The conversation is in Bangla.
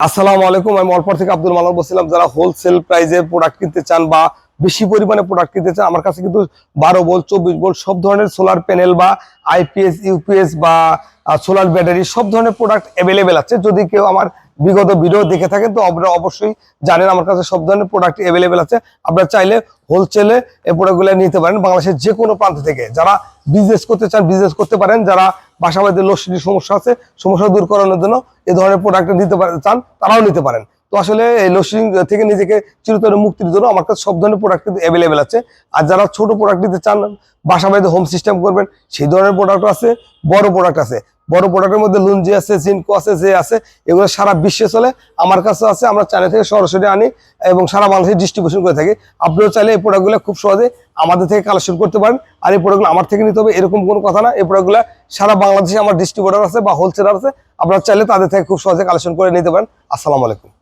আসসালামু আলাইকুম, আমি অল্প থেকে আব্দুল মালাম বলছিলাম, যারা হোলসেল প্রাইজে প্রোডাক্ট কিনতে চান বা বেশি পরিমাণে প্রোডাক্ট কিনতে চান, আমার কাছে কিন্তু বারো ভোল্ট চব্বিশ ভোল্ট সব ধরনের সোলার প্যানেল বা আইপিএস ইউপিএস বা সোলার ব্যাটারি সব ধরনের প্রোডাক্ট অ্যাভেলেবেল আছে। যদি কেউ আমার বিগত ভিডিও দেখে থাকেন, তো আপনারা অবশ্যই জানেন আমার কাছে সব ধরনের প্রোডাক্ট অ্যাভেলেবেল আছে। আপনারা চাইলে হোলসেলে এই প্রোডাক্টগুলো নিতে পারেন বাংলাদেশের যে কোনো প্রান্ত থেকে। যারা বিজনেস করতে চান বিজনেস করতে পারেন। যারা বাসা বাড়িতে লোডশেডিং সমস্যা আছে, সমস্যা দূর করানোর জন্য এ ধরনের প্রোডাক্ট নিতে চান, তারাও নিতে পারেন। তো আসলে এই লোডশেডিং থেকে নিজেকে চিরতরে মুক্তির জন্য আমার কাছে সব ধরনের প্রোডাক্ট কিন্তু অ্যাভেলেবেল আছে। আর যারা ছোট প্রোডাক্ট নিতে চান বাসা বাড়িতে হোম সিস্টেম করবেন, সেই ধরনের প্রোডাক্ট আছে, বড় প্রোডাক্ট আছে। বড় প্রোডাক্টের মধ্যে লুঞ্জি আছে, জিনকো আছে, যে আছে, এগুলো সারা বিশ্বে চলে। আমার কাছে আছে, আমরা চায়না থেকে সরাসরি আনি এবং সারা বাংলাদেশে ডিস্ট্রিবিউশন করে থাকি। আপনিও চাইলে এই প্রোডাক্টগুলো খুব সহজে আমাদের থেকে কালেকশন করতে পারেন। আর এই প্রোডাক্টগুলো আমার থেকে নিতে হবে, এরকম কোনো কথা না। এই প্রোডাক্টগুলো সারা বাংলাদেশে আমার ডিস্ট্রিবিউটার আছে বা হোলসেলার আছে। আপনারা চাইলে তাদের থেকে খুব সহজে কালেকশন করে নিতে পারেন। আসসালামু আলাইকুম।